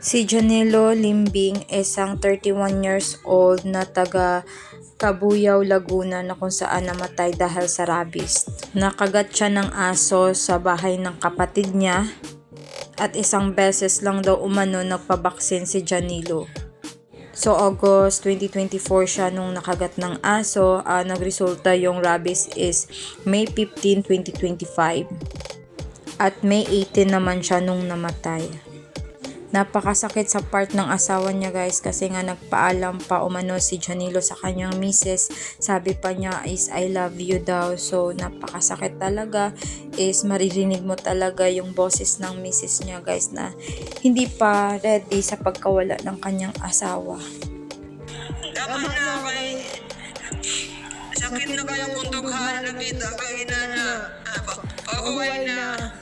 Si Janelo Limbing, isang 31 years old na taga Kabuyaw, Laguna na kung saan namatay dahil sa rabies. Nakagat siya ng aso sa bahay ng kapatid niya at isang beses lang daw umano nagpabaksin si Janilo. So August 2024 siya nung nakagat ng aso, Ah, nagresulta yung rabies is May 15, 2025. At May 18 naman siya nung namatay. Napakasakit sa part ng asawa niya guys kasi nga nagpaalam pa umano si Janilo sa kanyang misis. Sabi pa niya is I love you daw. So napakasakit talaga is maririnig mo talaga yung boses ng misis niya guys na hindi pa ready sa pagkawala ng kanyang asawa. Tama na kay sakit na kayo kung dughan na kita kay inana. Pag-uwi na.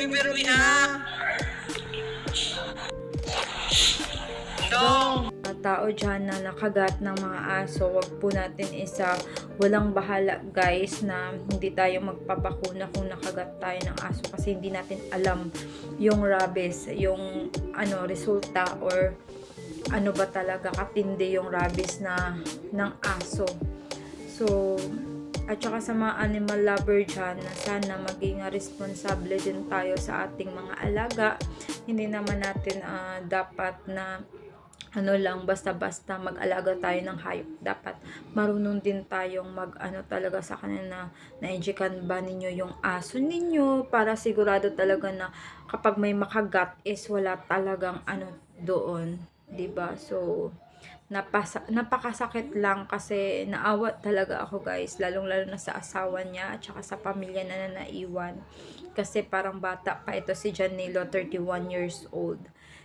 Ha. Dong. mga tao dyan na nakagat ng mga aso, wag po natin isa walang bahala guys na hindi tayo magpapakuna kung nakagat tayo ng aso kasi hindi natin alam yung rabies, yung ano resulta or ano ba talaga katindi yung rabies na ng aso. So, at saka sa mga animal lover dyan na sana maging responsable din tayo sa ating mga alaga. Hindi naman natin ah, dapat na ano lang basta-basta mag-alaga tayo ng hayop. Dapat marunong din tayong mag ano talaga sa kanila na na-educan ba ninyo yung aso ninyo para sigurado talaga na kapag may makagat is wala talagang ano doon, 'di ba? So napasa, napakasakit lang kasi naawa talaga ako guys. Lalong lalo na sa asawa niya at saka sa pamilya na naiwan kasi parang bata pa ito si Janilo 31 years old.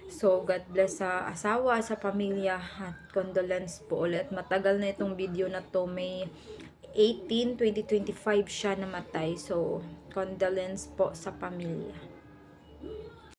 So God bless sa asawa sa pamilya. At condolence po ulit. Matagal na itong video na to. May 18 2025 siya namatay. So condolence po sa pamilya